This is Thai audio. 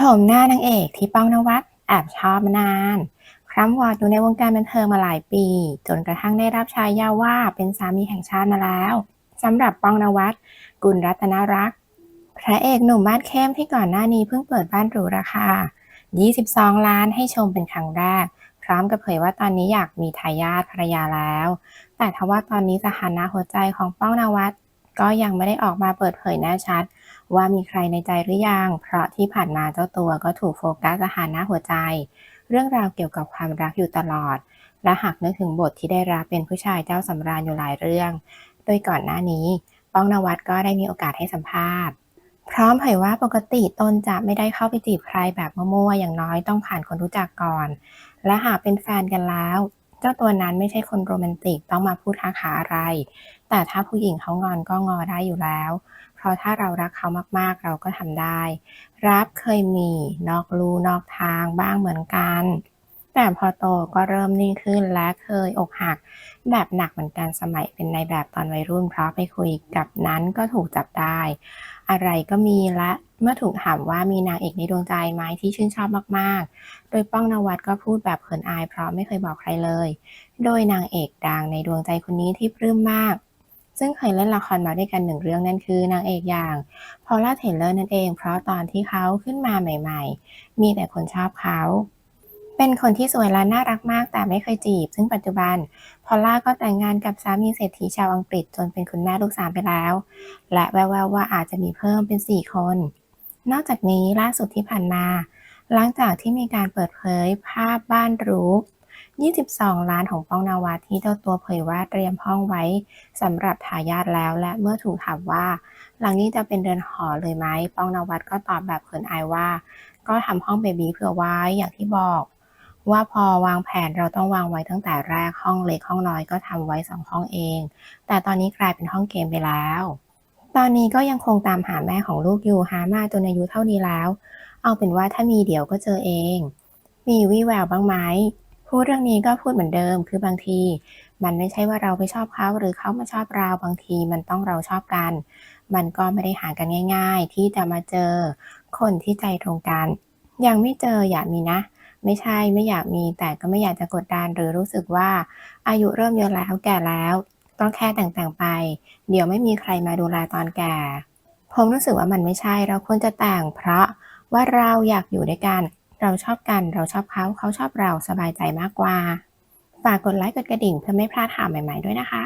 โฉมหน้านางเอกที่ป้องนวัดแอบชอบมานาน คร่ำวอดอยู่ในวงการบันเทิงมาหลายปี จนกระทั่งได้รับฉายาว่าเป็นสามีแห่งชาติมาแล้วสำหรับป้องนวัดกุลรัตนรักษ์พระเอกหนุ่มมาดเข้มที่ก่อนหน้านี้เพิ่งเปิดบ้านหรูราคา 22 ล้านให้ชมเป็นครั้งแรก พร้อมกับเผยว่าตอนนี้อยากมีทายาทภรรยาแล้ว แต่ทว่าตอนนี้สถานะหัวใจของป้องนวัด ก็ยังไม่ได้ออกมาเปิดเผยแน่ชัด ว่ามีใครในใจหรือยัง เพราะที่ผ่านมาเจ้าตัวก็ถูกโฟกัสสถานะหัวใจ เรื่องราวเกี่ยวกับความรักอยู่ตลอด และหากนึกถึงบทที่ได้รับเป็นผู้ชายเจ้าสำราญอยู่หลายเรื่อง โดยก่อนหน้านี้ ป้องนวัดก็ได้มีโอกาสให้สัมภาษณ์พร้อมเผยว่าปกติตนจะไม่ได้เข้าไปจีบใครแบบมั่วๆ อย่างน้อยต้องผ่านคนรู้จักก่อน และหากเป็นแฟนกันแล้ว เจ้าตัวนั้นไม่ใช่คนโรแมนติกต้องมาพูดทักหาอะไร แต่ถ้าผู้หญิงเขางอนก็งอได้อยู่แล้ว เพราะถ้าเรารักเขามากๆเราก็ทำได้ รับเคยมีนอกลูนอกทางบ้างเหมือนกัน แต่พอโตก็เริ่มนิ่งขึ้นและเคยอกหัก แบบหนักเหมือนกันสมัยเป็นในแบบตอนวัยรุ่น เพราะไปคุยกับนั้นก็ถูกจับได้ อะไรก็มีและ เมื่อถูกถามว่ามีนางเอกในดวงใจไหมที่ชื่นชอบมากๆ โดยป้องนวัดก็พูดแบบเขินอายเพราะไม่เคยบอกใครเลย โดยนางเอกดังในดวงใจคนนี้ที่ปลื้มมาก ซึ่งเคยเล่นละครมาด้วยกันหนึ่งเรื่องนั่นคือนางเอกอย่างพอลล่าเทเลอร์นั่นเอง เพราะตอนที่เขาขึ้นมาใหม่ ๆ มีแต่คนชอบเขาเป็นคนที่สวยและน่ารักมากแต่ไม่เคยจีบ ซึ่งปัจจุบัน พอลล่าก็แต่งงานกับสามีเศรษฐีชาวอังกฤษจนเป็นคุณแม่ลูกสามไปแล้ว และแววๆว่าอาจจะมีเพิ่มเป็น 4 คน นอกจากนี้ล่าสุดที่ผ่านมา หลังจากที่มีการเปิดเผยภาพบ้านรู22 ล้านของป้องนวัดที่เจ้าตัวเผยว่าเตรียมห้องไว้สำหรับทายาทแล้วและเมื่อถูกถามว่า หลังนี้จะเป็นเรือนหอเลยไหมป้องนวัดก็ตอบแบบเขินอายว่า ก็ทำห้องเบบีเผื่อไว้อย่างที่บอก ว่าพอวางแผนเราต้องวางไว้ตั้งแต่แรกห้องเล็กห้องน้อยก็ทำไว้สองห้องเอง แต่ตอนนี้กลายเป็นห้องเกมไปแล้ว ตอนนี้ก็ยังคงตามหาแม่ของลูกอยู่หามาจนอายุเท่านี้แล้ว เอาเป็นว่าถ้ามีเดี๋ยวก็เจอเอง มีวี่แววบ้างไหมพูดเรื่องนี้ก็พูดเหมือนเดิม คือบางที มันไม่ใช่ว่าเราไปชอบเขาหรือเขามาชอบเราบางทีมันต้องเราชอบกัน มันก็ไม่ได้หากันง่าย ๆ ที่จะมาเจอ คนที่ใจตรงกัน ยังไม่เจออยากมีนะ ไม่ใช่ไม่อยากมีแต่ก็ไม่อยากจะกดดันหรือรู้สึกว่า อายุเริ่มเยอะแล้วแก่แล้ว ต้องแค่แต่งๆไป เดี๋ยวไม่มีใครมาดูแลตอนแก่ ผมรู้สึกว่ามันไม่ใช่ เราควรจะแต่งเพราะว่าเราอยากอยู่ด้วยกัน เราชอบกัน เราชอบเขาเขาชอบเราสบายใจมากกว่า ฝากกดไลค์กดกระดิ่งเพื่อไม่พลาดข่าวใหม่ ๆด้วยนะคะ